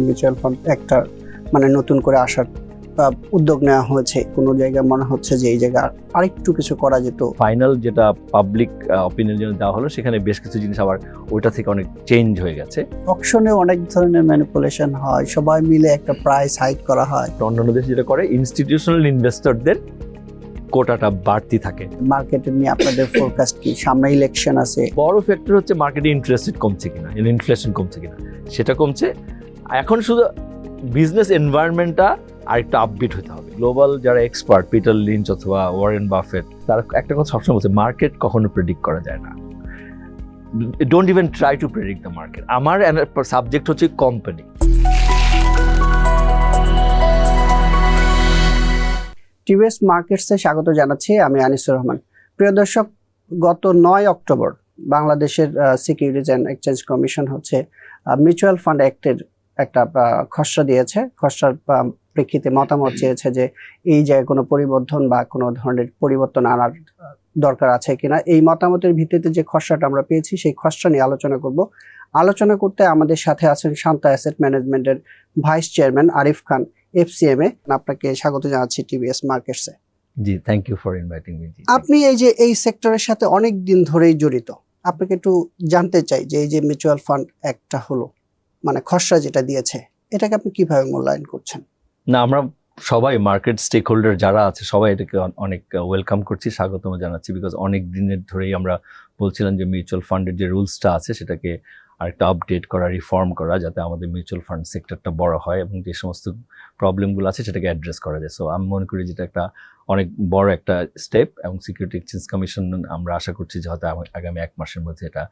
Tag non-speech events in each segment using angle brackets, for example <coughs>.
Mutual fund একটা মানে নতুন করে আসার উদ্যোগ নেওয়া হয়েছে। কোনো জায়গায় মনে হচ্ছে যে এই জায়গায় আরেকটু কিছু করা যেত। ফাইনাল যেটা পাবলিক অপিনিয়ন জন্য দেওয়া হলো সেখানে বেশ কিছু জিনিস আবার ওইটা থেকে অনেক চেঞ্জ হয়ে গেছে। অকশনে অনেক ধরনের ম্যানিপুলেশন হয়। সবাই মিলে একটা প্রাইস হাইক করা হয়। অন্যান্য দেশ যেটা করে ইনস্টিটিউশনাল ইনভেস্টরদের কোটাটা বাড়তি থাকে। মার্কেটে নিয়ে আপনাদের ফোরকাস্ট কি? সামনে ইলেকশন আছে। বড় ফ্যাক্টর হচ্ছে মার্কেটে ইন্টারেস্টেড কমছে কিনা ইনফ্লেশন কমছে কিনা। সেটা কমছে এখন শুধু বিজনেস এনভায়রনমেন্টটা আরেকটু আপবিট হতে হবে। গ্লোবাল যারা এক্সপার্ট পিটার লিঞ্চ অথবা ওয়ারেন বাফেট তারা একটা কথা সবসময় বলছে মার্কেট কখনো প্রেডিক্ট করা যায় না। Don't even try to predict the market আমার সাবজেক্ট হচ্ছে কোম্পানি টিভিএস মার্কেটসে স্বাগত জানাচ্ছি, আমি আনিসুর রহমান। প্রিয় দর্শক, গত নয় অক্টোবর বাংলাদেশের সিকিউরিটিজ অ্যান্ড এক্সচেঞ্জ কমিশন হচ্ছে মিউচুয়াল ফান্ড অ্যাক্টের একটা খসড়া দিয়েছে। খসড়ার প্রেক্ষিতে মতামত চেয়েছে যে এই জায়গায় কোনো পরিবর্তন বা কোনো ধরনের পরিবর্তন আনার দরকার আছে কিনা। এই মতামতের ভিত্তিতে যে খসড়াটা আমরা পেয়েছি সেই খসড়া নিয়ে আলোচনা করব। আলোচনা করতে আমাদের সাথে আছেন শান্তা অ্যাসেট ম্যানেজমেন্টের vice chairman Arif Khan FCMA আপনাকে স্বাগত জানাচ্ছি টিভিএস মার্কেটসে। জি thank you for inviting me আপনি এই যে এই সেক্টরের সাথে অনেক দিন ধরেই জড়িত আপনাকে একটু জানতে চাই যে এই যে মিউচুয়াল ফান্ড একটা হলো। মানে খসড়া যেটা দিয়েছে, এটাকে আপনি কীভাবে মূল্যায়ন করছেন? না, আমরা সবাই মার্কেট স্টেক হোল্ডার যারা আছে, সবাই এটাকে অনেক ওয়েলকাম করছি, স্বাগতম জানাচ্ছি বিকজ অনেক দিনের ধরেই আমরা বলছিলাম যে মিউচুয়াল ফান্ডের যে রুলসটা আছে, সেটাকে আরেকটা আপডেট করা রিফর্ম করা, যাতে আমাদের মিউচুয়াল ফান্ড সেক্টরটা বড় হয় এবং যে সমস্ত প্রবলেমগুলো আছে, সেটাকে অ্যাড্রেস করা যায়। সো আমি মনে করি যেটা একটা অনেক বড় একটা স্টেপ এবং সিকিউরিটি এক্সচেঞ্জ কমিশন আমরা আশা করছি যে হয়তো আগামী এক মাসের মধ্যে এটা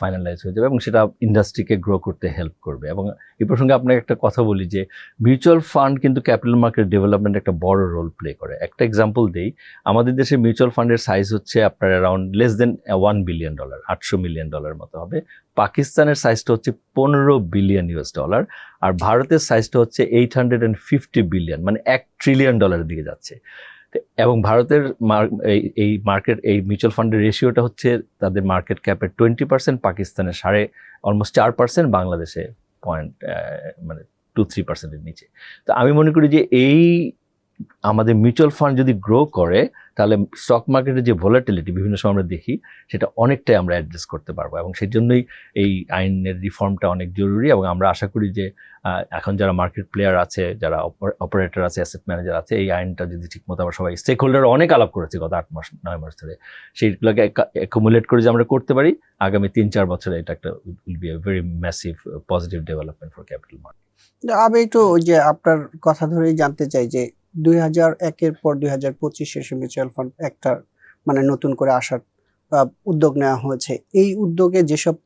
ফাইনালাইজ হয়ে যাবে এবং সেটা ইন্ডাস্ট্রিকে গ্রো করতে হেল্প করবে। এবং এই প্রসঙ্গে আপনাকে একটা কথা বলি যে মিউচুয়াল ফান্ড কিন্তু ক্যাপিটাল মার্কেট ডেভেলপমেন্ট একটা বড় রোল প্লে করে। একটা এক্সাম্পল দেই, আমাদের দেশে মিউচুয়াল ফান্ডের সাইজ হচ্ছে আপনার around less than one billion dollar আটশো মিলিয়ন ডলার মতো হবে। পাকিস্তানের সাইজটা হচ্ছে পনেরো বিলিয়ন ইউএস ডলার আর ভারতের সাইজটা হচ্ছে eight hundred and fifty billion মানে এক ট্রিলিয়ন ডলারের দিকে যাচ্ছে। এবং ভারতের এই মার্কেট এই মিউচুয়াল ফান্ডের রেশিওটা হচ্ছে তাদের মার্কেট ক্যাপের টোয়েন্টি পার্সেন্ট পাকিস্তানে সাড়ে অলমোস্ট চার পার্সেন্ট বাংলাদেশে পয়েন্ট মানে টু থ্রি পার্সেন্টের নিচে। তো আমি মনে করি যে এই আমাদের মিউচুয়াল ফান্ড যদি গ্রো করে, তাহলে স্টক মার্কেটের যে ভোলাটিলিটি বিভিন্ন সময় আমরা দেখি, সেটা অনেকটাই আমরা অ্যাড্রেস করতে পারব এবং সেই জন্যই এই আইনের রিফর্মটা অনেক জরুরি এবং আমরা আশা করি যে এখন যারা মার্কেট প্লেয়ার আছে, যারা অপারেটর আছে অ্যাসেট ম্যানেজার আছে, এই আইনটা যদি ঠিকমতো আমরা সবাই স্টেক হোল্ডার অনেক আলাপ করেছে গত আট মাস, নয় মাস ধরে, সেইগুলোকে অ্যাকুমুলেট করে যে আমরা করতে পারি, আগামী তিন চার বছরে এটা একটা will be a very massive positive development for capital market আমি একটু যে আপনার কথা ধরেই জানতে চাই যে দুই হাজার একের পর দুই হাজার পঁচিশ শেষে মিউচুয়াল ফান্ড একটা মানে নতুন করে আসার উদ্যোগ নেওয়া হয়েছে। এই উদ্যোগে যেসব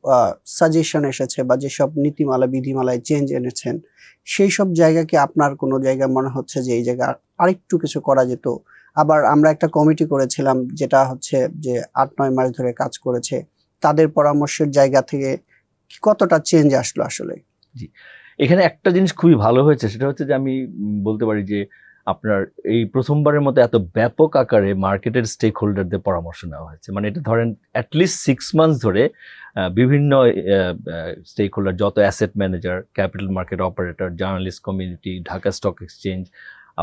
সাজেশন এসেছে বা যেসব নীতিমালা, বিধিমালায় চেঞ্জ এনেছেন সেই সব জায়গা কি আপনার কোনো জায়গায় মনে হচ্ছে যে এই জায়গা আরেকটু কিছু করা যেত? আবার আমরা একটা কমিটি করেছিলাম যেটা হচ্ছে যে আট, নয় মাস ধরে কাজ করেছে। তাদের পরামর্শের জায়গা থেকে কতটা চেঞ্জ আসলো আসলে? জি। এখানে একটা জিনিস খুবই ভালো হয়েছে, সেটা হচ্ছে যে আমি বলতে পারি যে আপনার এই প্রথমবারের মতো এত ব্যাপক আকারে মার্কেটের স্টেক হোল্ডারদের পরামর্শ নেওয়া হয়েছে। মানে এটা ধরেন অ্যাটলিস্ট সিক্স মান্থস ধরে বিভিন্ন স্টেক হোল্ডার যত asset manager capital market operator journalist community Dhaka stock exchange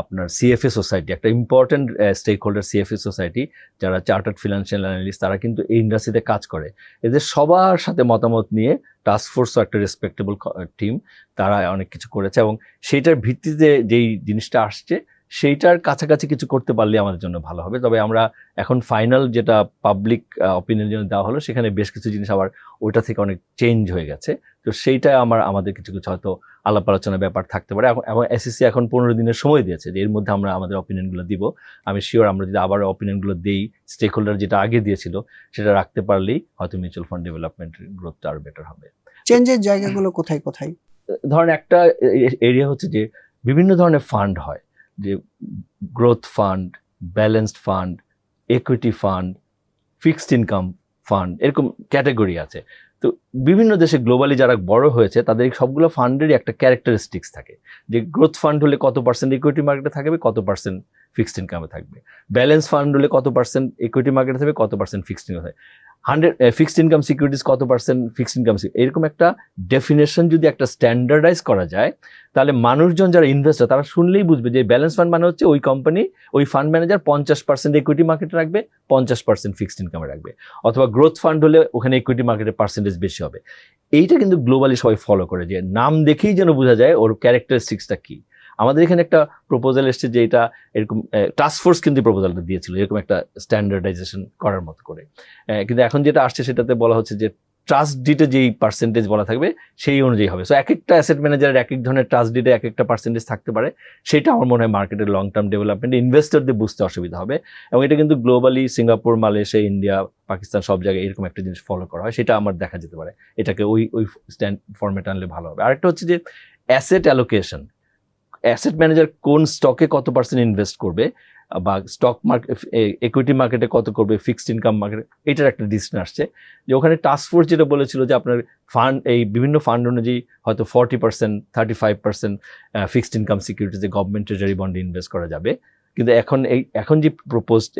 আপনার সিএফএ সোসাইটি একটা important stake holder CFA society যারা চার্টার্ড ফিনান্সিয়াল অ্যানালিস্ট তারা কিন্তু এই ইন্ডাস্ট্রিতে কাজ করে। এদের সবার সাথে মতামত নিয়ে টাস্ক ফোর্সও একটা রেসপেক্টেবল টিম তারা অনেক কিছু করেছে এবং সেইটার ভিত্তিতে যেই জিনিসটা আসছে সেইটার কাছাকাছি কিছু করতে পারলে আমাদের জন্য ভালো হবে। তবে আমরা এখন ফাইনাল যেটা পাবলিক অপিনিয়ন জন্য দেওয়া হলো সেখানে বেশ কিছু জিনিস আবার ওইটা থেকে অনেক চেঞ্জ হয়ে গেছে। তো সেইটা আমার আমাদের কিছু কিছু হয়তো আলাপ আলোচনার ব্যাপার থাকতে পারে। এখন- এবং এসএসসি এখন পনেরো দিনের সময় দিয়েছে যে এর মধ্যে আমরা আমাদের অপিনিয়নগুলো দিব। আমি শিওর আমরা যদি আবার অপিনিয়নগুলো দেই স্টেক হোল্ডার যেটা আগে দিয়েছিল সেটা রাখতে পারলেই হয়তো মিউচুয়াল ফান্ড ডেভেলপমেন্ট গ্রোথটা আরও বেটার হবে। চেঞ্জের জায়গাগুলো কোথায় কোথায়? ধরেন একটা এরিয়া হচ্ছে যে বিভিন্ন ধরনের ফান্ড হয়। যে growth fund balanced fund equity fund fixed income fund এরকম ক্যাটাগরি আছে। তো বিভিন্ন দেশে গ্লোবালি যারা বড় হয়েছে, তাদের সবগুলো ফান্ডেরই একটা ক্যারেক্টারিস্টিক্স থাকে। যে গ্রোথ ফান্ড হলে কত পার্সেন্ট ইকুইটি মার্কেটে থাকবে, কত পার্সেন্ট ফিক্সড ইনকামে থাকবে। ব্যালেন্স ফান্ড হলে কত পার্সেন্ট ইকুইটি মার্কেটে থাকবে, কত পার্সেন্ট ফিক্সড ইনকামে থাকবে। হান্ড্রেড ফিক্সড ইনকাম সিকিউরিটিস কত পার্সেন্ট ফিক্সড ইনকাম এরকম একটা ডেফিনেশন যদি একটা স্ট্যান্ডার্ডাইজ করা যায়, তাহলে মানুষজন যারা ইনভেস্টার তারা শুনলেই বুঝবে যে ব্যালেন্স ফান্ড মানে হচ্ছে ওই কোম্পানি ওই ফান্ড ম্যানেজার পঞ্চাশ পার্সেন্ট ইকুইটি মার্কেটে রাখবে, পঞ্চাশ পার্সেন্ট ফিক্সড ইনকামে রাখবে। অথবা গ্রোথ ফান্ড হলে ওখানে ইকুইটি মার্কেটের পার্সেন্টেজ বেশি হবে। এইটা কিন্তু গ্লোবালি সবাই ফলো করে যে নাম দেখেই যেন বোঝা যায় ওর ক্যারেক্টারিস্টিক্সটা কী। আমাদের এখানে একটা প্রপোজাল এসছে যে এটা এরকম টাস্ক ফোর্স কিন্তু প্রপোজালটা দিয়েছিল, এরকম একটা স্ট্যান্ডার্ডাইজেশন করার মতো করে। কিন্তু এখন যেটা আসছে সেটাতে বলা হচ্ছে যে ট্রাস্ট ডিটে যেই পার্সেন্টেজ বলা থাকবে, সেই অনুযায়ী হবে। সো এক একটা অ্যাসেট ম্যানেজারের এক এক ধরনের ট্রাস্ট ডিটে এক একটা পার্সেন্টেজ থাকতে পারে, সেটা আমার মনে হয় মার্কেটের লং টার্ম ডেভেলপমেন্ট ইনভেস্টরদের বুঝতে অসুবিধা হবে। এবং এটা কিন্তু globally Singapore Malaysia India Pakistan সব জায়গায় এরকম একটা জিনিস ফলো করা হয়, সেটা আমার দেখা যেতে পারে। এটাকে ওই ওই স্ট্যান্ড ফর্মেট আনলে ভালো হবে। আরেকটা হচ্ছে যে অ্যাসেট অ্যালোকেশন অ্যাসেট ম্যানেজার কোন স্টকে কত পার্সেন্ট ইনভেস্ট করবে, বা স্টক মার্কেট ইকুইটি মার্কেটে কত করবে ফিক্সড ইনকাম মার্কেটে এটার একটা ডিসিশন আসছে। যে ওখানে টাস্ক ফোর্স যেটা বলেছিল যে আপনার ফান্ড এই বিভিন্ন ফান্ড অনুযায়ী হয়তো forty percent thirty five percent fixed income সিকিউরিটিতে government treasury বন্ডে ইনভেস্ট করা যাবে। কিন্তু এখন এই, এখন যে প্রপোজড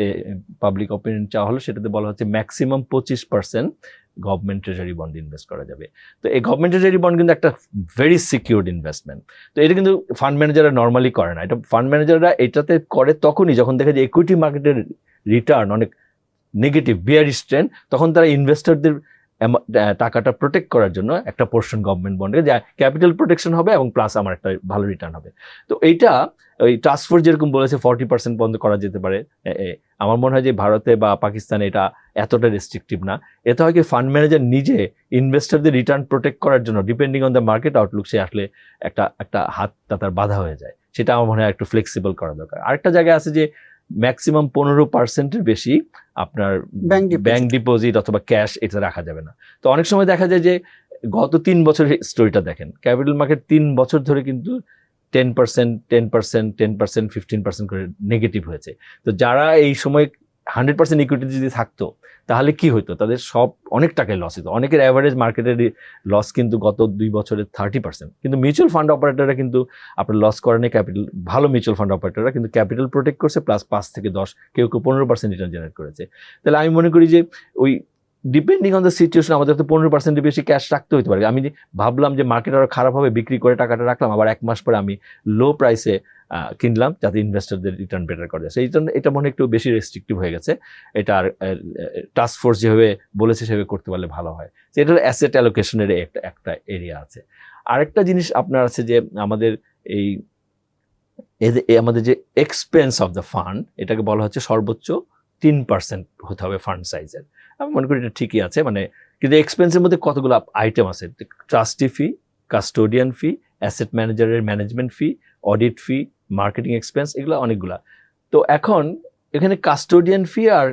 পাবলিক অপিনিয়ন চাওয়া হলো, সেটাতে বলা হচ্ছে ম্যাক্সিমাম পঁচিশ percent government treasury bond invest করা যাবে। তো এই গভর্নমেন্ট ট্রেজারি বন্ড কিন্তু একটা ভেরি সিকিউরড ইনভেস্টমেন্ট তো এটা কিন্তু ফান্ড ম্যানেজাররা নর্মালি করে না। এটা ফান্ড ম্যানেজাররা এটাতে করে তখনই যখন দেখে যে ইকুইটি মার্কেটের রিটার্ন অনেক নেগেটিভ বিয়ারিশ ট্রেন্ড তখন তারা ইনভেস্টরদের টাকাটা প্রোটেক্ট করার জন্য একটা পোর্শন গভর্নমেন্ট বন্ডে যা ক্যাপিটাল প্রোটেকশন হবে এবং প্লাস আমার একটা ভালো রিটার্ন হবে। তো এইটা ওই ফোর্স যেরকম বলেছে ফর্টি পার্সেন্ট বন্ধ করা যেতে পারে। আমার মনে হয় যে ভারতে বা পাকিস্তানে এটা এতটা রেস্ট্রিকটিভ না। এতে হয় কি ফান্ড ম্যানেজার নিজে ইনভেস্টরদের রিটার্ন প্রোটেক্ট করার জন্য depending on the market outlook সে আসলে একটা একটা হাতটা তার বাধা হয়ে যায়। সেটা আমার মনে হয় একটু ফ্লেক্সিবল করা দরকার। আরেকটা জায়গায় আছে যে ম্যাক্সিমাম পনেরো পার্সেন্টের বেশি আপনার. ব্যাংক ডিপোজিট অথবা ক্যাশ এটা রাখা যাবে না। তো অনেক সময় দেখা যায় যে গত তিন বছরের স্টোরিটা দেখেন। ক্যাপিটাল মার্কেট তিন বছর ধরে কিন্তু ten percent ten percent ten percent fifteen percent করে নেগেটিভ হয়েছে। তো যারা এই সময় হান্ড্রেড পার্সেন্ট ইকুইটি যদি থাকতো, তাহলে কি হতো তাদের সব অনেক টাকায় লস হতো অনেকের অ্যাভারেজ মার্কেটের লস কিন্তু গত দুই বছরে থার্টি পার্সেন্ট কিন্তু মিউচুয়াল ফান্ড অপারেটররা কিন্তু আপনার লস করেনি ক্যাপিটাল ভালো মিউচুয়াল ফান্ড অপারেটররা কিন্তু ক্যাপিটাল প্রোটেক্ট করছে প্লাস পাঁচ থেকে দশ, কেউ কেউ পনেরো পার্সেন্ট রিটার্ন জেনারেট করেছে। তাহলে আমি মনে করি যে ওই ডিপেন্ডিং অন দ্য সিচুয়েশন আমাদের তো পনেরো পার্সেন্টের বেশি ক্যাশ রাখতে হতে পারে। আমি ভাবলাম যে মার্কেট আরও খারাপ হবে, বিক্রি করে টাকাটা রাখলাম, আবার এক মাস পরে আমি লো প্রাইসে কিনলাম, যাতে ইনভেস্টরদের রিটার্ন বেটার করা যায় সেই জন্য এটা মনে একটু বেশি রেস্ট্রিক্টিভ হয়ে গেছে। এটা আর টাস্ক ফোর্স যেভাবে বলেছে, সেভাবে করতে পারলে ভালো হয়। তো এটার অ্যাসেট অ্যালোকেশনের একটা একটা এরিয়া আছে। আরেকটা জিনিস আপনার আছে যে, আমাদের এই আমাদের যে এক্সপেন্স অফ দ্য ফান্ড এটাকে বলা হচ্ছে সর্বোচ্চ তিন পার্সেন্ট হতে হবে ফান্ড সাইজের আমি মনে করি এটা ঠিকই আছে। মানে কিন্তু এক্সপেন্সের মধ্যে কতগুলো আইটেম আছে? Trustee fee custodian fee asset ম্যানেজারের management fee audit fee marketing expense এগুলো অনেকগুলা। তো এখন এখানে কাস্টোডিয়ান ফি আর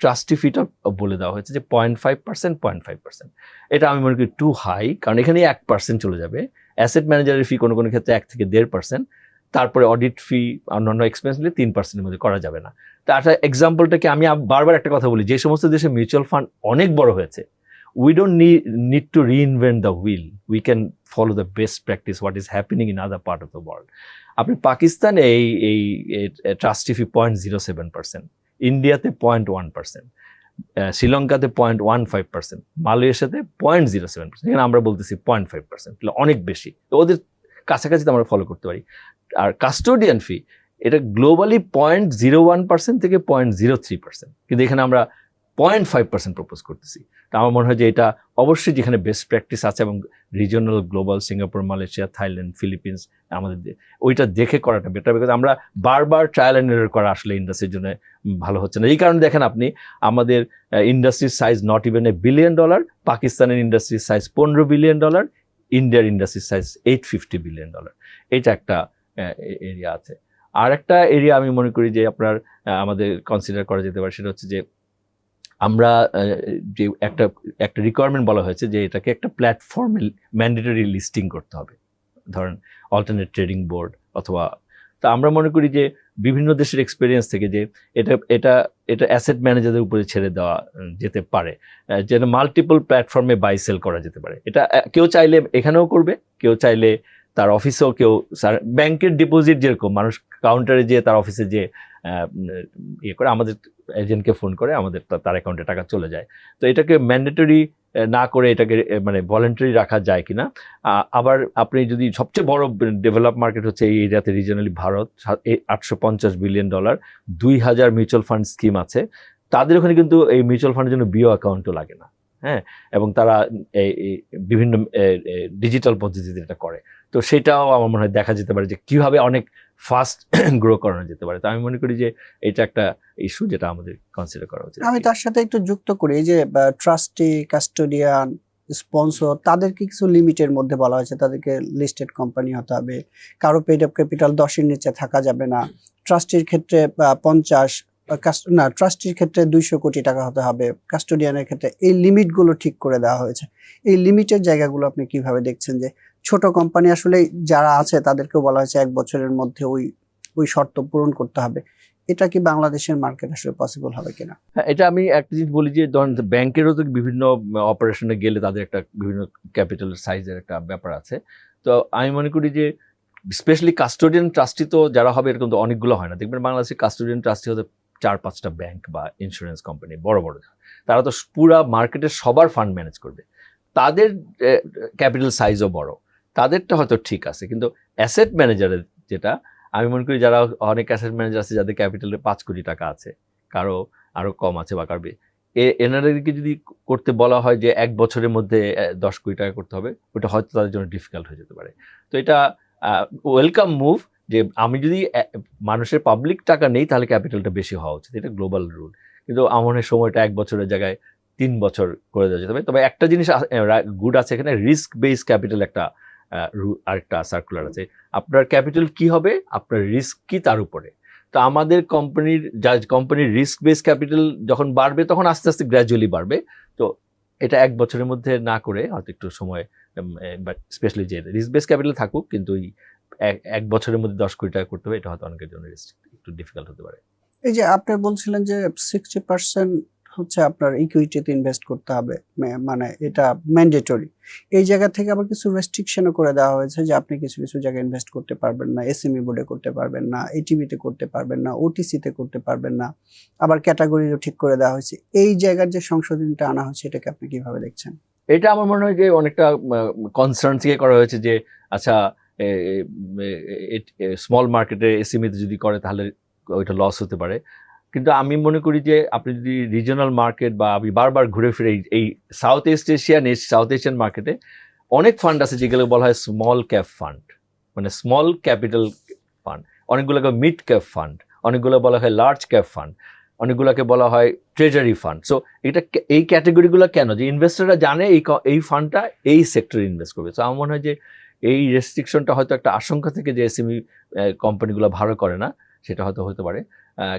ট্রাস্টি ফিটা বলে দেওয়া হয়েছে যে point five percent point five percent এটা আমি মনে করি টু হাই কারণ এখানে এক পার্সেন্ট চলে যাবে। অ্যাসেট ম্যানেজারের ফি কোনো কোনো ক্ষেত্রে এক থেকে দেড় পার্সেন্ট তারপরে অডিট ফি অন্যান্য এক্সপেন্স নিলে তিন পার্সেন্টের মধ্যে করা যাবে না। তার এক্সাম্পলটাকে আমি বারবার একটা কথা বলি, যে সমস্ত দেশে মিউচুয়াল ফান্ড অনেক বড় হয়েছে we don't need to reinvent the wheel we can follow the best practice what is happening in other part of the world আপনি পাকিস্তানে এই এই trustee fee point zero seven percent ইন্ডিয়াতে পয়েন্ট ওয়ান পার্সেন্ট শ্রীলঙ্কাতে point one five percent মালয়েশিয়াতে point zero seven percent এখানে আমরা বলতেছি পয়েন্ট ফাইভ পার্সেন্ট অনেক বেশি। তো ওদের কাছাকাছি আমরা ফলো করতে পারি। আর কাস্টোডিয়ান ফি এটা globally point zero one percent থেকে পয়েন্ট জিরো থ্রি পার্সেন্ট কিন্তু এখানে আমরা পয়েন্ট ফাইভ পার্সেন্ট প্রপোজ করতেছি। তা আমার মনে হয় যে এটা অবশ্যই যেখানে বেস্ট প্র্যাকটিস আছে এবং regional global Singapore Malaysia Thailand Philippines আমাদের ওইটা দেখে করাটা বেটার বিকজ আমরা বারবার ট্রায়াল অ্যান্ড এরর করা আসলে ইন্ডাস্ট্রির জন্য ভালো হচ্ছে না। এই কারণে দেখেন আপনি, আমাদের ইন্ডাস্ট্রির size not even a billion dollar পাকিস্তানের ইন্ডাস্ট্রির সাইজ পনেরো বিলিয়ন ডলার ইন্ডিয়ার industry size eight fifty billion dollar এটা একটা এরিয়া আছে। আর একটা এরিয়া আমি মনে করি যে আপনার আমাদের কনসিডার করা যেতে পারে, সেটা হচ্ছে যে আমরা যে একটা একটা রিকোয়ারমেন্ট বলা হয়েছে যে এটাকে একটা প্ল্যাটফর্মে ম্যান্ডেটরি লিস্টিং করতে হবে। ধরেন অল্টারনেট ট্রেডিং বোর্ড অথবা তা আমরা মনে করি যে বিভিন্ন দেশের এক্সপিরিয়েন্স থেকে যে এটা এটা এটা অ্যাসেট ম্যানেজারদের উপরে ছেড়ে দেওয়া যেতে পারে। যেন মাল্টিপল প্ল্যাটফর্মে বাই সেল করা যেতে পারে। এটা কেউ চাইলে এখানেও করবে, কেউ চাইলে তার অফিসেও কেউ, স্যার ব্যাংকের ডিপোজিট যেরকম, মানুষ কাউন্টারে যেয়ে তার অফিসে যে ইয়ে করে, আমাদের এজেন্টকে ফোন করে, আমাদের তার অ্যাকাউন্টে টাকা চলে যায়। তো এটাকে ম্যান্ডেটরি না করে এটাকে মানে ভলেন্টারি রাখা যায় কিনা আবার আপনি যদি সবচেয়ে বড় ডেভেলপ মার্কেট হচ্ছে এই এরিয়াতে রিজনালি ভারত আটশো পঞ্চাশ বিলিয়ন ডলার দুই হাজার মিউচুয়াল ফান্ড স্কিম আছে, তাদের ওখানে কিন্তু এই মিউচুয়াল ফান্ডের জন্য বিও অ্যাকাউন্টও লাগে না। হ্যাঁ? এবং তারা এই বিভিন্ন ডিজিটাল পদ্ধতিতে এটা করে। তো সেটাও আমার মনে হয় দেখা যেতে পারে যে কীভাবে অনেক ফাস্ট গ্রো <coughs> করানো যেতে পারে। তো আমি মনে করি যে এটা একটা ইস্যু যেটা আমাদের কনসিডার করা উচিত। আমি তার সাথে একটু যুক্ত করি যে ট্রাস্টি কাস্টোডিয়ান স্পন্সর তাদেরকে কিছু লিমিটের মধ্যে বলা হয়েছে। তাদেরকে লিস্টেড কোম্পানি হতে হবে। কারও পেড অফ ক্যাপিটাল দশের নিচে থাকা যাবে না। ট্রাস্টির ক্ষেত্রে পঞ্চাশ না ট্রাস্টির ক্ষেত্রে দুইশো কোটি টাকা হতে হবে। কাস্টোডিয়ানের ক্ষেত্রে এই লিমিটগুলো ঠিক করে দেওয়া হয়েছে। এই লিমিটের জায়গাগুলো আপনি কীভাবে দেখছেন যে ছোট কোম্পানি আসলে যারা আছে তাদেরকেও বলা হয়েছে এক বছরের মধ্যে ওই ওই শর্ত পূরণ করতে হবে। এটা কি বাংলাদেশের মার্কেট আসলে পসিবল হবে কিনা? হ্যাঁ এটা আমি একটা জিনিস বলি যে ধরেন ব্যাংকেরও তো বিভিন্ন অপারেশনে গেলে তাদের একটা বিভিন্ন ক্যাপিটাল সাইজের একটা ব্যাপার আছে। তো আমি মনে করি যে স্পেশালি কাস্টোডিয়ান ট্রাস্টি তো যারা হবে এরকম তো অনেকগুলো হয় না। দেখবেন বাংলাদেশে কাস্টোডিয়ান ট্রাস্টি হতে চার পাঁচটা ব্যাংক বা ইন্স্যুরেন্স কোম্পানি বড় বড়। তারা তো পুরা মার্কেটের সবার ফান্ড ম্যানেজ করবে। তাদের ক্যাপিটাল সাইজও বড়। তাদেরটা হয়তো ঠিক আছে, কিন্তু অ্যাসেট ম্যানেজারের যেটা, আমি মনে করি যারা অনেক অ্যাসেট ম্যানেজার আছে, যাদের ক্যাপিটালে পাঁচ কোটি টাকা আছে, কারও আরও কম আছে বা কারবে এ, এনাদেরকে যদি করতে বলা হয় যে এক বছরের মধ্যে দশ কোটি টাকা করতে হবে, ওটা হয়তো তাদের জন্য ডিফিকাল্ট হয়ে যেতে পারে। তো এটা ওয়েলকাম মুভ যে আমি যদি মানুষের পাবলিক টাকা নেই, তাহলে ক্যাপিটালটা বেশি হওয়া উচিত। এটা গ্লোবাল রুল কিন্তু আমার সময়টা এক বছরের জায়গায় তিন বছর করে দেওয়া যেতে পারে। তবে একটা জিনিস গুড আছে এখানে রিস্ক বেস ক্যাপিটাল একটা আরেকটা সার্কুলার আছে। আপনার ক্যাপিটাল কি হবে? আপনার রিস্ক কি তার উপরে? তো আমাদের কোম্পানির যা কোম্পানির রিস্ক বেস ক্যাপিটাল যখন বাড়বে, তখন আস্তে আস্তে গ্র্যাজুয়ালি বাড়বে। তো এটা এক বছরের মধ্যে না করে, হয়তো একটু সময় বাট স্পেশালি যে রিস্ক বেস ক্যাপিটাল থাকুক, কিন্তু এই এক- বছরের মধ্যে দশ কোটি টাকা করতে হবে এটা হয়তো অনেকের জন্য একটু ডিফিকাল্ট হতে পারে। এই যে আপনি বলছিলেন যে সিক্সটি পার্সেন্ট হচ্ছে আপনার ইকুইটিতে ইনভেস্ট করতে হবে মানে এটা ম্যান্ডেটরি এই জায়গা থেকে আবার কিছু রেস্ট্রিকশনও করে দেওয়া হয়েছে যে আপনি কিছু কিছু জায়গায় ইনভেস্ট করতে পারবেন না এসএমই বোর্ডে করতে পারবেন না এটিভিতে করতে পারবেন না ওটিসিতে করতে পারবেন না আবার ক্যাটাগরিও ঠিক করে দেওয়া হয়েছে। এই জায়গার যে সংশোধনটা আনা হয়েছে এটাকে আপনি কীভাবে দেখছেন? এটা আমার মনে হয় যে অনেকটা কনসার্ন থেকে করা হয়েছে যে আচ্ছা স্মল মার্কেটে এসএমইতে যদি করে, তাহলে ওইটা লস হতে পারে। কিন্তু আমি মনে করি যে, আপনি যদি রিজনাল মার্কেট বা আমি বারবার ঘুরে ফিরে এই- south east Asian south Asian মার্কেটে অনেক ফান্ড আছে যেগুলো বলা হয় স্মল ক্যাপ ফান্ড মানে স্মল ক্যাপিটাল ফান্ড অনেকগুলোকে মিড ক্যাপ ফান্ড অনেকগুলো বলা হয় লার্জ ক্যাপ ফান্ড অনেকগুলোকে বলা হয় ট্রেজারি ফান্ড সো এটা এই ক্যাটাগরিগুলো কেন? যে ইনভেস্টররা জানে এই এই ফান্ডটা এই সেক্টরে ইনভেস্ট করবে। সো আমার মনে হয় যে এই রেস্ট্রিকশনটা হয়তো একটা আশঙ্কা থেকে যে এসএমই কোম্পানিগুলো ভালো করে না, সেটা হয়তো হতে পারে।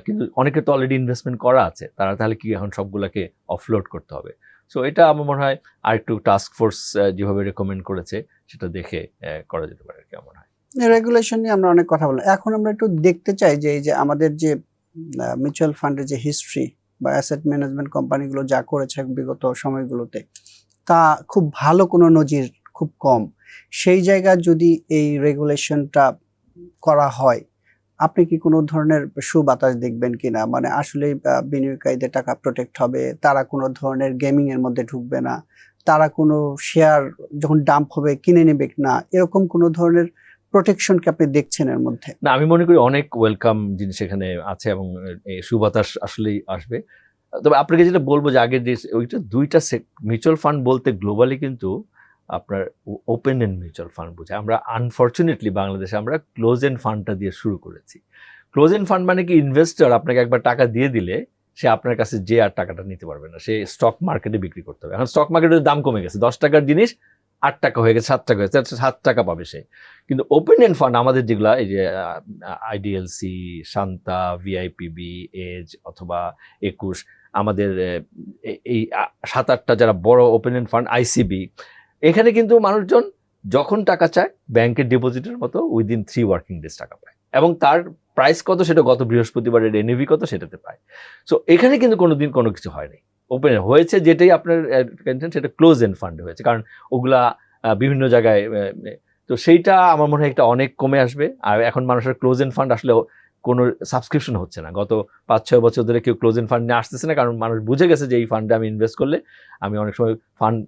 কিন্তু অনেকে তো অলরেডি ইনভেস্টমেন্ট করা আছে, তারা তাহলে কি এখন সবগুলোকে অফলোড করতে হবে? সো এটা আমার মনে হয় আর একটু টাস্ক ফোর্স যেভাবে রেকমেন্ড করেছে, সেটা দেখে করা যেতে পারে আর কি হয়। রেগুলেশন নিয়ে আমরা অনেক কথা বললাম। এখন আমরা একটু দেখতে চাই যে, এই যে আমাদের যে মিউচুয়াল ফান্ডের যে হিস্ট্রি বা অ্যাসেট ম্যানেজমেন্ট কোম্পানিগুলো যা করেছে বিগত সময়গুলোতে, তা খুব ভালো কোনো নজির খুব কম। সেই জায়গায় যদি এই রেগুলেশনটা করা হয়, আপনি কি কোনো ধরনের সুবাতাস দেখবেন কিনা? মানে আসলে বিনিয়োগকারীদের টাকা প্রোটেক্ট হবে, তারা কোনো ধরনের গেমিং এর মধ্যে ঢুকবে না, তারা কোনো শেয়ার যখন ডাম্প হবে, কিনে নেবে না এরকম কোনো ধরনের প্রোটেকশন কি আপনি দেখছেন এর মধ্যে? না, আমি মনে করি অনেক ওয়েলকাম জিনিস এখানে আছে এবং সুবাতাস আসলেই আসবে। তবে আপনাকে যেটা বলব যে আগে যে, ওইটা দুইটা মিউচুয়াল ফান্ড বলতে গ্লোবালি কিন্তু আপনার ওপেন এন্ড মিউচুয়াল ফান্ড বোঝায়। আমরা আনফর্চুনেটলি বাংলাদেশে আমরা ক্লোজ এন্ড ফান্ডটা দিয়ে শুরু করেছি। ক্লোজ এন্ড ফান্ড মানে কি? ইনভেস্টর আপনাকে একবার টাকা দিয়ে দিলে সে আপনার কাছে যে আর টাকাটা নিতে পারবে না। সে স্টক মার্কেটে বিক্রি করতে হবে। এখন স্টক মার্কেটের দাম কমে গেছে। দশ টাকার জিনিস আট টাকা হয়ে গেছে, সাত টাকা হয়ে হয়েছে সাত টাকা পাবে সে। কিন্তু ওপেন এন্ড ফান্ড আমাদের যেগুলা, এই যে আইডিএলসি শান্তা ভিআইপিবি এজ অথবা একুশ, আমাদের এই সাত আটটা যারা বড় ওপেন এন্ড ফান্ড আইসিবি এখানে কিন্তু মানুষজন যখন টাকা চায়, ব্যাংকের ডিপোজিটের মতো উইদিন থ্রি ওয়ার্কিং ডেজ টাকা পায়। এবং তার প্রাইস কত সেটা গত বৃহস্পতিবারের এনএভি কত সেটাতে পায়। সো এখানে কিন্তু কোনো দিন কোনো কিছু হয়নি। ওপেন হয়েছে যেটাই আপনার সেটা ক্লোজ এন্ড ফান্ডে হয়েছে। কারণ ওগুলা বিভিন্ন জায়গায় তো সেইটা আমার মনে হয় একটা অনেক কমে আসবে। আর এখন মানুষের ক্লোজ এন্ড ফান্ড আসলে কোনো সাবস্ক্রিপশন হচ্ছে না। গত পাঁচ ছয় বছর ধরে কেউ ক্লোজ এন্ড ফান্ড নিয়ে আসতেছে না। কারণ মানুষ বুঝে গেছে যে এই ফান্ডে আমি ইনভেস্ট করলে আমি অনেক সময় ফান্ড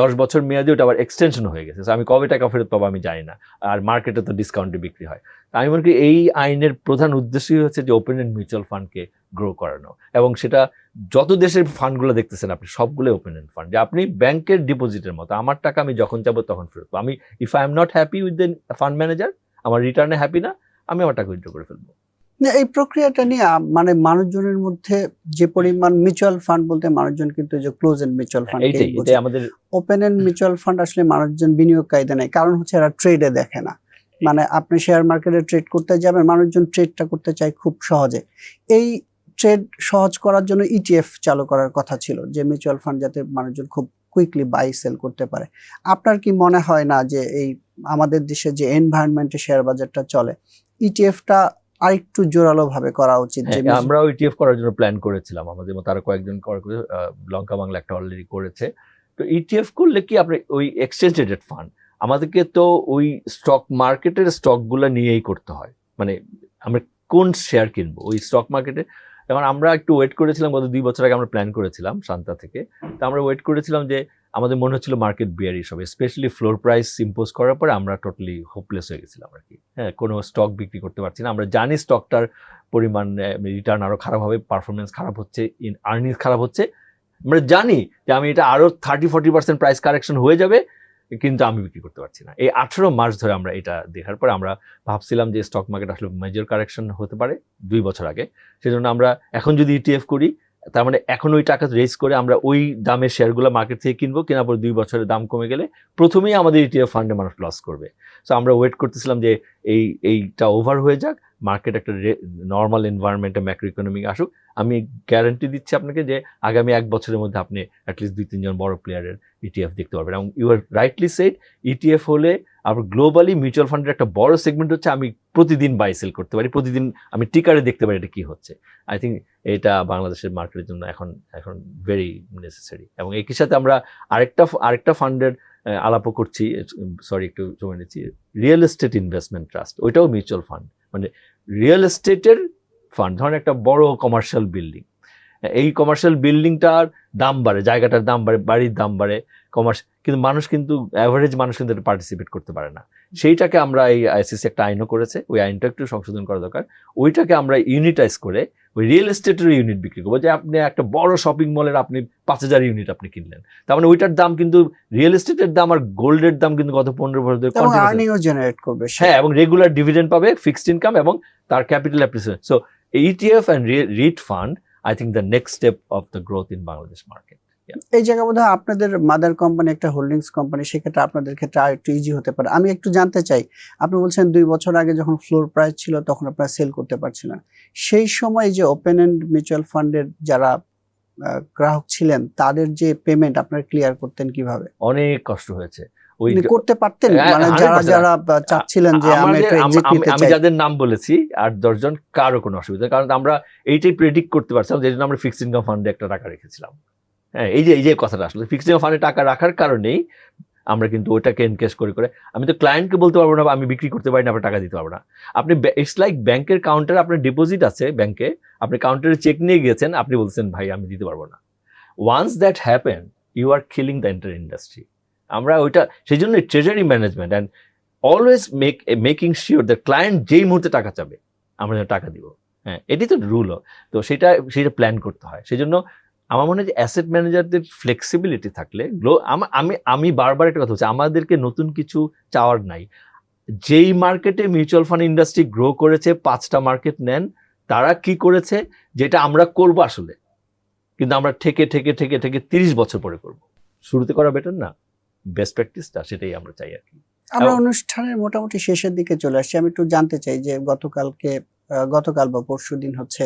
দশ বছর মেয়াদে ওটা আবার এক্সটেনশন হয়ে গেছে। আমি কবে টাকা ফেরত পাবো আমি জানি না। আর মার্কেটে তো ডিসকাউন্টে বিক্রি হয়। আমি মনে করি এই আইনের প্রধান উদ্দেশ্যই হচ্ছে যে ওপেন এন্ড মিউচুয়াল ফান্ডকে গ্রো করানো। এবং সেটা যত দেশের ফান্ডগুলো দেখতেছেন আপনি সবগুলো ওপেন এন্ড ফান্ড যে আপনি ব্যাংকের ডিপোজিটের মতো, আমার টাকা আমি যখন যাব তখন ফেরত পাবো। আমি if I am not happy with the fund manager আমার রিটার্নে হ্যাপি না, আমি আমার টাকা উইথড্র করে ফেলব। না, এই প্রক্রিয়াটা নিয়ে মানে মানুষজনের মধ্যে যে পরিমাণ মিউচুয়াল ফান্ড বলতে মানুষজন কিন্তু যে ক্লোজ এন্ড মিউচুয়াল ফান্ড আমাদের ওপেন এন্ড মিউচুয়াল ফান্ড আসলে মানুষজন বিনিয়োগকারীদের নেই কারণ হচ্ছে এরা ট্রেডে দেখে না। মানে আপনি শেয়ার মার্কেটে ট্রেড করতে যাবেন মানুষজন ট্রেডটা করতে চায় খুব সহজে। এই ট্রেড সহজ করার জন্য ইটিএফ চালু করার কথা ছিল যে মিউচুয়াল ফান্ড যাতে মানুষজন খুব কুইকলি বাই সেল করতে পারে। আপনার কি মনে হয় না যে এই আমাদের দেশে যে এনভায়রনমেন্টে শেয়ার বাজারটা চলে ইটিএফটা আরেকটু জোরালো ভাবে করা উচিত যে হ্যাঁ, আমরা ইটিএফ করার জন্য প্ল্যান করেছিলাম। আমাদের মতো আরও কয়েকজন লঙ্কা বাংলা একটা অলরেডি করেছে। তো ইটিএফ করলে কি আপনি ওই এক্সচেঞ্জ ট্রেডেড ফান্ড আমাদেরকে তো ওই স্টক মার্কেটের স্টকগুলো নিয়েই করতে হয়। মানে আমরা কোন শেয়ার কিনবো? ওই স্টক মার্কেটে যেমন আমরা একটু ওয়েট করেছিলাম গত দুই বছর আগে আমরা প্ল্যান করেছিলাম শান্তা থেকে। তো আমরা ওয়েট করেছিলাম যে আমাদের মনে হচ্ছিল মার্কেট বিয়ারিশ হবে স্পেশালি ফ্লোর প্রাইস ইম্পোজ করার পরে আমরা টোটালি হোপলেস হয়ে গেছিলাম আর কি। হ্যাঁ কোনো স্টক বিক্রি করতে পারছি না। আমরা জানি স্টকটার পরিমাণ রিটার্ন আরও খারাপ হবে পারফরমেন্স খারাপ হচ্ছে ইন আর্নিংস খারাপ হচ্ছে। আমরা জানি যে আমি এটা আরও thirty forty percent price correction হয়ে যাবে, কিন্তু আমি বিক্রি করতে পারছি না। এই আঠেরো মাস ধরে আমরা এটা দেখার পর আমরা ভাবছিলাম যে স্টক মার্কেট আসলে মেজর কারেকশন হতে পারে দুই বছর আগে। সেজন্য আমরা এখন যদি ইটিএফ করি তার মানে এখন ওই টাকা রেজ করে আমরা ওই দামের শেয়ারগুলো মার্কেট থেকে কিনবো, কেনার পর দুই বছরের দাম কমে গেলে প্রথমেই আমাদের ইটিএফ ফান্ডে মানুষ লস করবে। সো আমরা ওয়েট করতেছিলাম যে এই, এইটা ওভার হয়ে যাক। মার্কেট একটা নর্মাল এনভায়রনমেন্টে ম্যাক্রো ইকোনমিক আসুক, আমি গ্যারান্টি দিচ্ছি আপনাকে যে আগামী এক বছরের মধ্যে আপনি অ্যাটলিস্ট দুই, তিনজন বড় প্লেয়ারের ইটিএফ দেখতে পারবেন। এবং you are rightly set ETF হলে আবার গ্লোবালি মিউচুয়াল ফান্ডের একটা বড় সেগমেন্ট হচ্ছে, আমি প্রতিদিন বাই সেল করতে পারি, প্রতিদিন আমি টিকারে দেখতে পারি এটা কি হচ্ছে। আই থিঙ্ক এটা বাংলাদেশের মার্কেটের জন্য এখন এখন ভেরি নেসেসারি এবং একই সাথে আমরা আরেকটা আরেকটা ফান্ডের আলাপও করছি সরি একটু জমে নিচ্ছি রিয়েল এস্টেট ইনভেস্টমেন্ট ট্রাস্ট ওইটাও মিউচুয়াল ফান্ড মানে রিয়েল এস্টেটের ফান্ড ধরেন একটা বড় কমার্শিয়াল বিল্ডিং এই কমার্শিয়াল বিল্ডিংটার দাম বাড়ে, জায়গাটার দাম বাড়ে, বাড়ির দাম বাড়ে কমার্স কিন্তু মানুষ কিন্তু অ্যাভারেজ মানুষ কিন্তু পার্টিসিপেট করতে পারে না। সেইটাকে আমরা এই আইসিসি একটা আইনও করেছে, ওই আইনটা একটু সংশোধন করা দরকার। ওইটাকে আমরা ইউনিটাইজ করে ওই রিয়েল এস্টেটের ইউনিট বিক্রি করব। যে আপনি একটা বড় শপিং মলের আপনি পাঁচ হাজার ইউনিট আপনি কিনলেন। তার মানে ওইটার দাম কিন্তু রিয়েল এস্টেটের দাম আর গোল্ডের দাম কিন্তু গত পনেরো বছর ধরে আর্নিংও জেনারেট করবে হ্যাঁ এবং রেগুলার ডিভিডেন্ড পাবে ফিক্সড ইনকাম এবং তার capital appreciation so ETF and REIT fund I think the next step of the growth in Bangladesh market এই জায়গা বোধহয় আপনাদের মাদার কোম্পানি একটা হোল্ডিংস কোম্পানি সেক্ষেত্রে আপনাদের ক্ষেত্রে আর একটু ইজি হতে পারে। আমি একটু জানতে চাই আপনি বলছেন দুই বছর আগে যখন ফ্লোর প্রাইস ছিল তখন আপনারা সেল করতে পারছিলেন। সেই সময় যে ওপেন এন্ড মিউচুয়াল ফান্ডের যারা গ্রাহক ছিলেন তাদের যে পেমেন্ট আপনারা ক্লিয়ার করতেন কীভাবে? অনেক কষ্ট হয়েছে। ওই করতে পারতেন? মানে যারা যারা চাচ্ছিলেন যে আমি আমাদের- একটু আম- এক্সিট আমি- নিতে আমি চাই। যাদের নাম বলেছি আট দশজন কারও কোনো অসুবিধা নেই। কারণ আমরা এইটাই প্রেডিক্ট করতে পারছিলাম যে জন্য আমরা ফিক্সড ইনকাম ফান্ডে একটা টাকা রেখেছিলাম। হ্যাঁ এই যে এই যে কথাটা আসলে ফিক্সড ফান্ডে টাকা রাখার কারণেই আমরা কিন্তু ওটাকে এনকেস করে করে আমি তো ক্লায়েন্টকে বলতে পারব না আমি বিক্রি করতে পারি না, আপনার টাকা দিতে পারব না। আপনি ইটস লাইক ব্যাংকের কাউন্টারে আপনার ডিপোজিট আছে ব্যাংকে আপনি কাউন্টারে চেক নিয়ে গেছেন আপনি বলছেন ভাই, আমি দিতে পারব না। Once that happen you are killing the entire industry আমরা ওইটা, সেই জন্য treasury management and always make making sure the client যেই মুহূর্তে টাকা চাবে, আমরা যেন টাকা দিব। হ্যাঁ এটি তো রুলও তো সেটা সেটা প্ল্যান করতে হয়। সেই জন্য আমার মনে হয় যে অ্যাসেট ম্যানেজারদের ফ্লেক্সিবিলিটি থাকলে গ্লো আমি আমি বারবার একটা কথা বলছি আমাদেরকে নতুন কিছু চাওয়ার নাই। যেই মার্কেটে মিউচুয়াল ফান্ড ইন্ডাস্ট্রি গ্রো করেছে পাঁচটা মার্কেট নেন তারা কি করেছে? যেটা আমরা করব আসলে। কিন্তু আমরা ঠেকে ঠেকে ঠেকে ঠেকে তিরিশ বছর পরে করব। শুরুতে করা বেটার না। বেস্ট প্র্যাকটিসটা সেটাই আমরা চাই আর কি। আমরা অনুষ্ঠানের মোটামুটি শেষের দিকে চলে আসছি। আমি একটু জানতে চাই যে গতকালকে গতকাল বা পরশু দিন হচ্ছে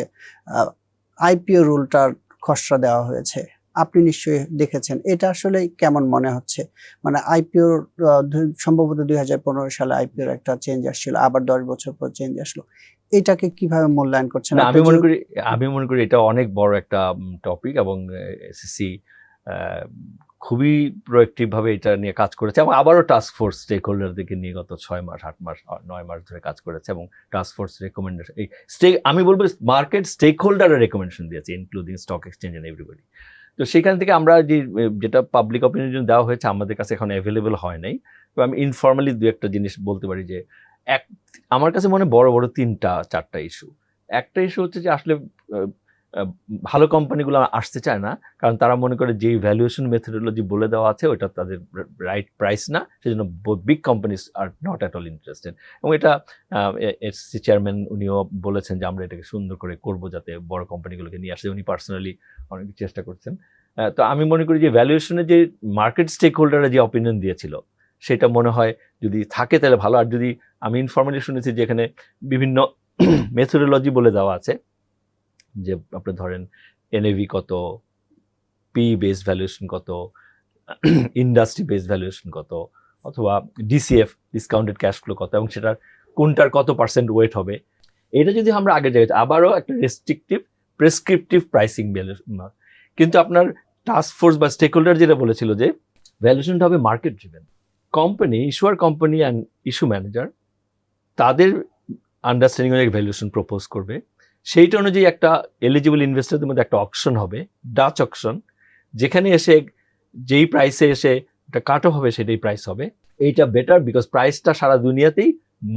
আইপিও রুলটার খসড়া দেওয়া হয়েছে। আপনি নিশ্চয়ই দেখেছেন। এটা আসলে কেমন মনে হচ্ছে? মানে আইপিও সম্ভবত দুই হাজার পনেরো সালে আইপিওর একটা চেঞ্জ আসছিল আবার দশ বছর পর চেঞ্জ আসলো। এটাকে কীভাবে মূল্যায়ন করছেন? আমি মনে করি আমি মনে করি এটা অনেক বড় একটা টপিক এবং এসএসসি খুবই প্রোয়েক্টিভভাবে এটা নিয়ে কাজ করেছে এবং আবারও টাস্ক ফোর্স স্টেক হোল্ডারদেরকে নিয়ে গত ছয় মাস, আট মাস নয় মাস ধরে কাজ করেছে এবং টাস্ক ফোর্স রেকমেন্ডেশন এই স্টেক আমি বলব মার্কেট স্টেক হোল্ডাররা রেকমেন্ডেশন দিয়েছে including stock exchange and everybody তো সেখান থেকে আমরা যে, যেটা পাবলিক অপিনিয়ন দেওয়া হয়েছে, আমাদের কাছে এখন অ্যাভেলেবেল হয় নাই। তো আমি ইনফর্মালি দু একটা জিনিস বলতে পারি যে, এক, আমার কাছে মনে বড় বড় তিনটা, চারটা ইস্যু একটা ইস্যু হচ্ছে যে আসলে ভালো কোম্পানিগুলো আসতে চায় না, কারণ তারা মনে করে যেই ভ্যালুয়েশন মেথডোলজি বলে দেওয়া আছে ওটা তাদের রাইট প্রাইস না সেই সেজন্য big companies are not at all interested এবং এটা এসসি চেয়ারম্যান উনিও বলেছেন যে আমরা এটাকে সুন্দর করে করব যাতে বড় কোম্পানিগুলোকে নিয়ে আসে, উনি পার্সোনালি অনেক চেষ্টা করছেন। তো আমি মনে করি যে ভ্যালুয়েশনে যে মার্কেট স্টেক হোল্ডাররা যে অপিনিয়ন দিয়েছিল, সেটা মনে হয় যদি থাকে তাহলে ভালো। আর যদি আমি ইনফর্মালি শুনেছি যে এখানে বিভিন্ন মেথোডোলজি বলে দেওয়া আছে যে আপনি ধরেন এনএভি কত পি বেস ভ্যালুয়েশন কত ইন্ডাস্ট্রি বেস ভ্যালুয়েশন কত, অথবা ডিসিএফ ডিসকাউন্টেড ক্যাশ ফ্লো কত, এবং সেটার কোনটার কত পার্সেন্ট ওয়েট হবে, এটা যদি আমরা আগের জায়গায়, আবারও একটা রেস্ট্রিকটিভ প্রেসক্রিপটিভ প্রাইসিং কিন্তু আপনার টাস্ক ফোর্স বা স্টেক হোল্ডার যেটা বলেছিল যে ভ্যালুয়েশনটা হবে market driven company issuer company and issue manager তাদের আন্ডারস্ট্যান্ডিং অনুযায়ী ভ্যালুয়েশন প্রপোজ করবে। সেইটা অনুযায়ী একটা এলিজিবল ইনভেস্টরদের মধ্যে একটা অকশন হবে ডাচ অকশন যেখানে এসে যেই প্রাইসে এসে একটা কাট অফ হবে সেটাই প্রাইস হবে। এইটা বেটার বিকজ প্রাইসটা সারা দুনিয়াতেই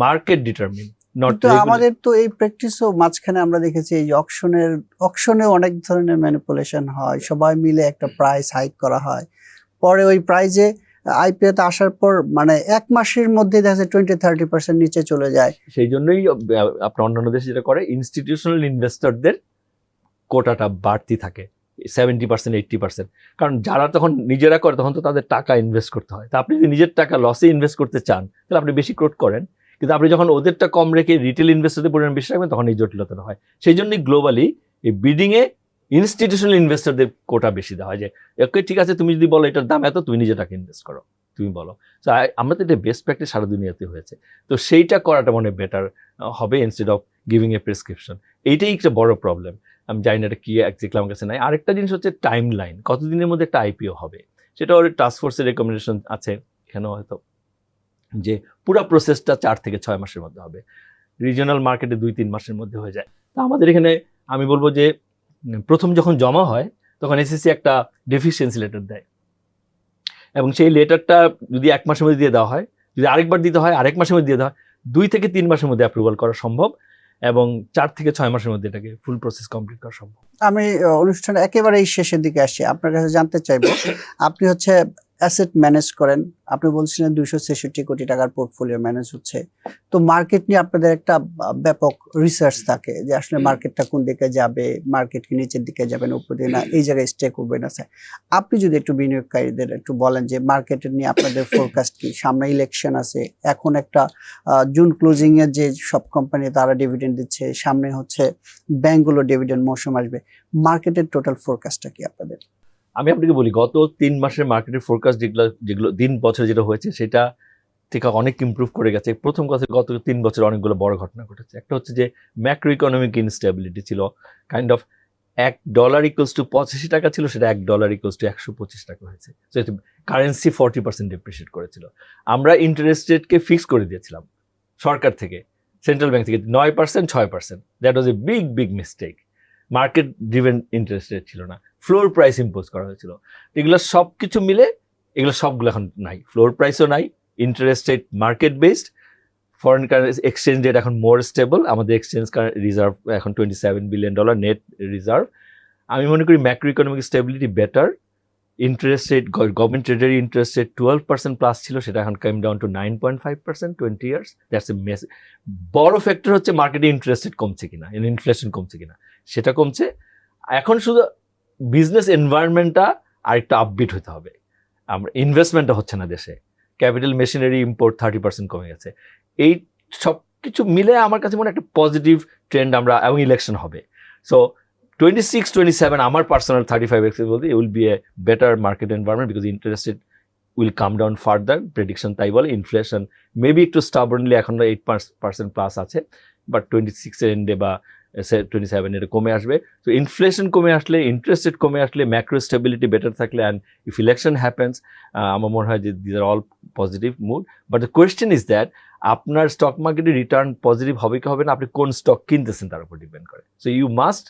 মার্কেট ডিটারমিন নট কিন্তু আমাদের তো এই প্র্যাকটিসও মাঝখানে আমরা দেখেছি এই অকশনের অকশনে অনেক ধরনের ম্যানিপুলেশন হয় সবাই মিলে একটা প্রাইস হাইক করা হয়। পরে ওই প্রাইজে আইপিও তে আসার পর মানে এক মাসের মধ্যে দেখা যায় টোয়েন্টি থার্টি পার্সেন্ট নিচে চলে যায়। সেই জন্যই আপনার অন্যান্য দেশে যেটা করে ইনস্টিটিউশনাল ইনভেস্টরদের কোটাটা বাড়তি থাকে সেভেন্টি পার্সেন্ট এইট্টি পার্সেন্ট কারণ যারা তখন নিজেরা করে, তখন তো তাদের টাকা ইনভেস্ট করতে হয়। তা আপনি যদি নিজের টাকা লসে ইনভেস্ট করতে চান, তাহলে আপনি বেশি ক্রোট করেন। কিন্তু আপনি যখন ওদেরটা কম রেখে রিটেল ইনভেস্টরদের পরিমাণ বেশি রাখবেন, তখন এই জটিলতাটা হয়। সেই জন্যই গ্লোবালি এই বিডিংয়ে ইনস্টিটিউশনাল ইনভেস্টরদের কোটা বেশি দেওয়া হয় যে, ওকে, ঠিক আছে, তুমি যদি বলো এটার দাম এত, তুমি নিজে টাকা ইনভেস্ট করো, তুমি বলো। তো আমরা তো এটা বেস্ট প্র্যাকটিস সারা দুনিয়াতে হয়েছে। তো সেইটা করাটা মনে বেটার হবে instead of giving a prescription এইটাই একটা বড় প্রবলেম আমি জানি না এটা কী এক্সাক্টলি আমার কাছে নাই। আরেকটা জিনিস হচ্ছে টাইম লাইন কতদিনের মধ্যে একটা আইপিও হবে? সেটা ওর টাস্ক ফোর্সের রেকমেন্ডেশন আছে এখানেও হয়তো। যে পুরো প্রসেসটা চার থেকে ছয় মাসের মধ্যে হবে। রিজিওনাল মার্কেটে দুই, তিন মাসের মধ্যে হয়ে যায়। তা আমাদের এখানে আমি বলব যে প্রথম যখন জমা হয়, তখন এসএসসি একটা ডেফিসিয়েন্সি লেটার দেয়। এবং সেই লেটারটা যদি এক মাসের মধ্যে দিয়ে দেওয়া হয়, যদি আরেকবার দিতে হয়, আরেক মাসের মধ্যে দিয়ে দেওয়া হয়, দুই থেকে তিন মাসের মধ্যে অ্যাপ্রুভাল করা সম্ভব এবং চার থেকে ছয় মাসের মধ্যে এটাকে ফুল প্রসেস কমপ্লিট করা সম্ভব। আমি অনুষ্ঠানে একেবারেই শেষের দিকে আসছি। আপনার কাছে জানতে চাইব, আপনি হচ্ছে অ্যাসেট ম্যানেজ করেন আপনি বলছিলেন দুইশো ছেষট্টি কোটি টাকার পোর্টফোলিও ম্যানেজ হচ্ছে। তো মার্কেট নিয়ে আপনাদের একটা ব্যাপক রিসার্চ থাকে যে আসলে মার্কেটটা কোন দিকে যাবে মার্কেট কি নিচের দিকে যাবে না উপর দিকে না এই জায়গায় স্টে করবে না স্যার। আপনি যদি একটু বিনিয়োগকারীদের একটু বলেন যে মার্কেটের নিয়ে আপনাদের ফোরকাস্ট কি? সামনে ইলেকশন আছে এখন একটা জুন ক্লোজিং এর যে সব কোম্পানি তারা ডিভিডেন্ড দিচ্ছে সামনে হচ্ছে ব্যাংকগুলো ডিভিডেন্ড মৌসুম আসবে। মার্কেটের টোটাল ফোরকাস্টটা কি আপনাদের? আমি আপনাকে বলি, গত তিন মাসের মার্কেটের ফোরকাস্ট যেগুলো যেগুলো দিন বছর যেটা হয়েছে, সেটা থেকে অনেক ইমপ্রুভ করে গেছে। প্রথম কথা গত তিন বছর অনেকগুলো বড় ঘটনা ঘটেছে। একটা হচ্ছে যে ম্যাক্রো ইকোনমিক ইনস্টেবিলিটি ছিল। কাইন্ড অফ এক ডলার ইকুয়ালস টু পঁচাশি টাকা ছিল, সেটা এক ডলার ইকুয়ালস টু একশো পঁচিশ টাকা হয়েছে। কারেন্সি ফর্টি পার্সেন্ট ডিপ্রিসিয়েট করেছিল। আমরা ইন্টারেস্ট রেটকে ফিক্স করে দিয়েছিলাম সরকার থেকে সেন্ট্রাল ব্যাংক থেকে, নয় পার্সেন্ট ছয় percent that was a big big mistake market driven interest rate ছিল না। ফ্লোর প্রাইস ইম্পোজ করা হয়েছিল। এগুলো সব কিছু মিলে এগুলো সবগুলো এখন নাই। ফ্লোর প্রাইসও নাই interest rate market based foreign currency exchange rate এখন মোর স্টেবল আমাদের এক্সচেঞ্জ রিজার্ভ এখন twenty seven billion dollar net reserve আমি মনে করি macro economic stability better interest rate government treasury interest rate twelve percent plus ছিল, সেটা এখন came down to nine point five percent twenty years that's a mess বড় factor হচ্ছে মার্কেটে interest rate কমছে কিনা ইনফ্লেশন কমছে কিনা, সেটা কমছে। এখন শুধু বিজনেস এনভায়রনমেন্টটা আরেকটা আপবিট হতে হবে। আমরা ইনভেস্টমেন্টটা হচ্ছে না দেশে। Capital machinery import thirty percent কমে গেছে। এই সব কিছু মিলে আমার কাছে মনে একটা পজিটিভ ট্রেন্ড আমরা, এবং ইলেকশন হবে। So twenty six twenty seven আমার পার্সোনাল থার্টি ফাইভ এক্সেস বলতে will be a better market environment because interest rate will come down further prediction তাই বলে ইনফ্লেশন মেবি একটু স্টাবনলি এখন এইট পার্সেন্ট প্লাস আছে। বাট টোয়েন্টি সিক্সের এন্ডে বা টোয়েন্টি সেভেন এটা কমে আসবে। তো ইনফ্লেশন কমে আসলে ইন্টারেস্ট রেট কমে আসলে ম্যাক্রো স্টেবিলিটি বেটার থাকলে অ্যান্ড ইফ ইলেকশন হ্যাপেন্স আমার মনে হয় যে these are all positive mood but the question is that আপনার স্টক মার্কেটে রিটার্ন পজিটিভ হবে কি হবে না? আপনি কোন স্টক কিনতেছেন তার উপর ডিপেন্ড করে। সো ইউ মাস্ট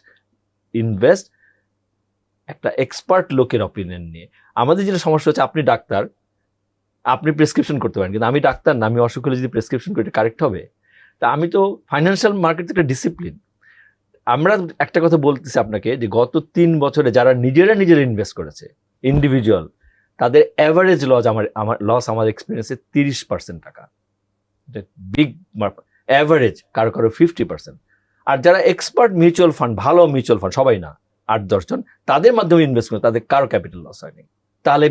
ইনভেস্ট একটা এক্সপার্ট লোকের অপিনিয়ন নিয়ে। আমাদের যেটা সমস্যা হচ্ছে, আপনি ডাক্তার, আপনি প্রেসক্রিপশন করতে পারেন, কিন্তু আমি ডাক্তার না, আমি অসুখ হলে যদি প্রেসক্রিপশন করি কারেক্ট হবে? তা আমি তো ফাইন্যান্সিয়াল মার্কেট একটা ডিসিপ্লিন আমরা একটা কথা বলতেছি আপনাকে যে গত তিন বছরে যারা নিজেরা নিজেরা ইনভেস্ট করেছে ইন্ডিভিজুয়াল তাদের অ্যাভারেজ লস আমার আমার লস আমার এক্সপিরিয়েন্সে তিরিশ পার্সেন্ট টাকা। বিগ অ্যাভারেজ কারও কারও ফিফটি পার্সেন্ট আর যারা এক্সপার্ট মিউচুয়াল ফান্ড ভালো মিউচুয়াল ফান্ড সবাই না আট দশজন তাদের মাধ্যমে ইনভেস্ট করে, তাদের কারও ক্যাপিটাল লস হয়নি। তাহলে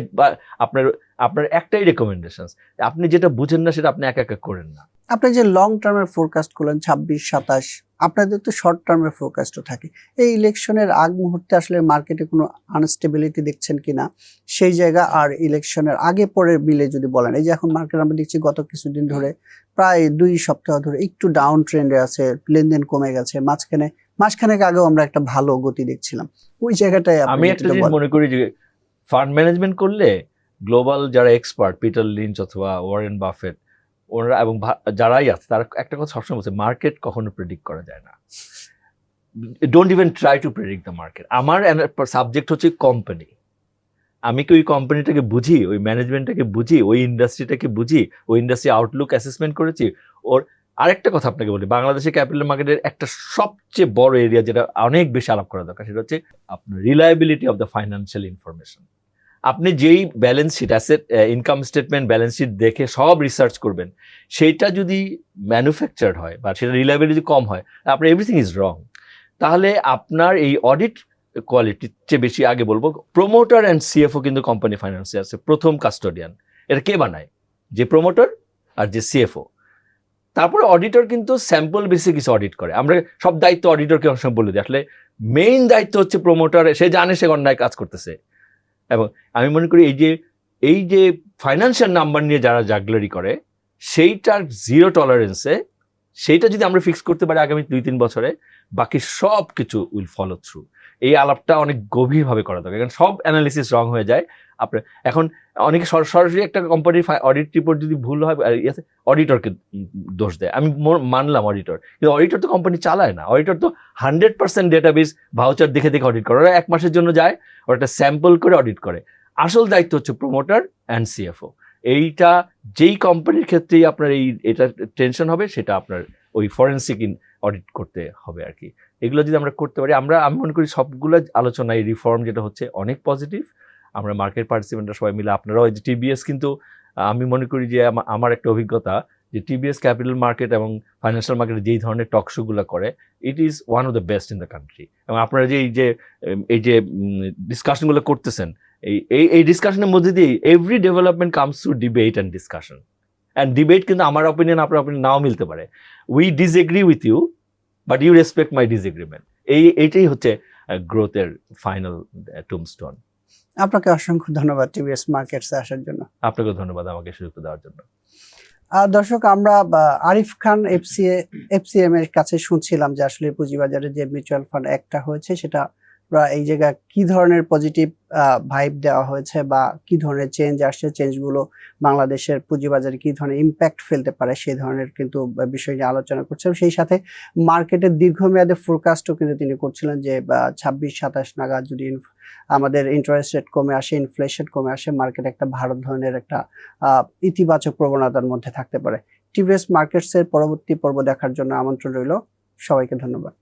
আপনার আপনার একটাই রেকমেন্ডেশন আপনি যেটা বুঝেন না সেটা আপনি একা একা করেন না। আপনি যে লং টার্মের ফোরকাস্ট করলেন, ছাব্বিশ, সাতাশ আপনাদের তো শর্ট টার্মের ফোরকাস্টও থাকে। এই ইলেকশনের আগ মুহূর্তে আসলে মার্কেটে কোনো আনস্টেবিলিটি দেখছেন কিনা সেই জায়গা আর ইলেকশনের আগে পরে মিলে যদি বলেন এই যে এখন মার্কেট আমরা দেখছি গত কিছুদিন ধরে প্রায় দুই সপ্তাহ ধরে একটু ডাউন ট্রেন্ডে আছে লেনদেন কমে গেছে মাঝখানে মাঝখানে আগেও আমরা একটা ভালো গতি দেখছিলাম। ওই জায়গাটায় আমি একটা জিনিস মনে করি যে ফান্ড ম্যানেজমেন্ট করলে গ্লোবাল যারা এক্সপার্ট পিটার লিঞ্চ অথবা ওয়ারেন বাফেট ওনারা এবং যারাই আছে, তারা একটা কথা সবসময় বলছে মার্কেট কখনো প্রেডিক্ট করা যায় না। Don't even try to predict the market আমার সাবজেক্ট হচ্ছে কোম্পানি আমি কি ওই কোম্পানিটাকে বুঝি, ওই ম্যানেজমেন্টটাকে বুঝি, ওই ইন্ডাস্ট্রিটাকে বুঝি, ওই ইন্ডাস্ট্রি আউটলুক অ্যাসেসমেন্ট করেছি? ওর আরেকটা কথা আপনাকে বলি বাংলাদেশের ক্যাপিটাল মার্কেটের একটা সবচেয়ে বড় এরিয়া যেটা অনেক বেশি আলাপ করা দরকার, সেটা হচ্ছে আপনার reliability of the financial information আপনি যেই balance sheet asset income statement balance sheet দেখে সব রিসার্চ করবেন সেইটা যদি ম্যানুফ্যাকচার্ড হয় বা সেটা রিলায়েবিলিটি কম হয় আপনার এভরিথিং ইজ রং তাহলে আপনার এই অডিট কোয়ালিটির চেয়ে বেশি আগে বলব প্রোমোটার অ্যান্ড সিএফও কিন্তু কোম্পানি ফাইন্যান্সে আছে, প্রথম কাস্টোডিয়ান এটা কে বানায়? যে প্রোমোটার আর যে সিএফও তারপরে অডিটর কিন্তু স্যাম্পল বেসে কিছু অডিট করে। আমরা সব দায়িত্ব অডিটরকে অনেক সময় বলে দিই, আসলে মেইন দায়িত্ব হচ্ছে প্রোমোটার সে জানে সে অন্যায় কাজ করতেছে। এবং আমি মনে করি এই যে এই যে ফাইন্যান্সিয়াল নাম্বার নিয়ে যারা জাগলারি করে, সেইটার জিরো টলারেন্সে সেইটা যদি আমরা ফিক্স করতে পারি আগামী দুই তিন বছরে, বাকি সব কিছু উইল ফলো থ্রু এই আলাপটা অনেক গভীরভাবে করা দরকার। কারণ সব অ্যানালিসিস রং হয়ে যায়। আপনার এখন অনেকে সরাসরি একটা কোম্পানির অডিট রিপোর্ট যদি ভুল হয় অডিটরকে দোষ দেয়। আমি মানলাম অডিটর কিন্তু অডিটর তো কোম্পানি চালায় না। অডিটর তো হান্ড্রেড পার্সেন্ট ডেটাবেস ভাউচার দেখে দেখে অডিট করে। ওরা এক মাসের জন্য যায়, ওরা একটা স্যাম্পল করে অডিট করে। আসল দায়িত্ব হচ্ছে প্রমোটার অ্যান্ড সিএফও এইটা যেই কোম্পানির ক্ষেত্রেই আপনার এই, এটা টেনশন হবে, সেটা আপনার ওই ফরেন্সিক অডিট করতে হবে আর কি। এগুলো যদি আমরা করতে পারি, আমরা, আমি মনে করি সবগুলো আলোচনা এই রিফর্ম যেটা হচ্ছে অনেক পজিটিভ আমরা মার্কেট পার্টিসিপেন্টরা সবাই মিলে, আপনারাও যে টিবিএস কিন্তু আমি মনে করি যে আমার একটা অভিজ্ঞতা যে টিবিএস ক্যাপিটাল মার্কেট এবং ফাইন্যান্সিয়াল মার্কেটে যেই ধরনের টক শোগুলো করে it is one of the best in the country এবং আপনারা যে এই যে এই যে ডিসকাশনগুলো করতেছেন, এই এই এই ডিসকাশনের মধ্যে দিয়ে every development comes to debate and discussion and debate কিন্তু আমার অপিনিয়ন আপনার অপিনিয়ন নাও মিলতে পারে। We disagree with you but you respect my disagreement এই এইটাই হচ্ছে গ্রোথের ফাইনাল টুমস্টোন আপনাকে অসংখ্য ধন্যবাদ টিভিএস মার্কেটসে আসার জন্য। আপনাকে ধন্যবাদ আমাকে সুযোগ দেওয়ার জন্য। দর্শক আমরা আরিফ খান এফসিএ এফসিএম এর কাছে শুনছিলাম যে আসলে পুঁজিবাজারে যে মিউচুয়াল ফান্ড একটা হয়েছে সেটা এই জায়গায় কি ধরনের পজিটিভ ভাইব দেওয়া হয়েছে বা কি ধরনের চেঞ্জ আসছে? চেঞ্জগুলো বাংলাদেশের পুঁজিবাজারে কি ধরনের ইম্প্যাক্ট ফেলতে পারে? সেই ধরনের কিন্তু বিষয় নিয়ে আলোচনা করছিলাম সেই সাথে মার্কেটের দীর্ঘমেয়াদে ফোরকাস্টও কিন্তু তিনি করছিলেন যে ছাব্বিশ, সাতাশ নাগাদ যদি আমাদের ইন্টারেস্ট রেট কমে আসে ইনফ্লেশন কমে আসে মার্কেট একটা ভারত ধরনের একটা ইতিবাচক প্রবণতার মধ্যে থাকতে পারে। টিভিএস মার্কেটসের পরবর্তী পর্ব দেখার জন্য আমন্ত্রণ রইল। সবাইকে ধন্যবাদ।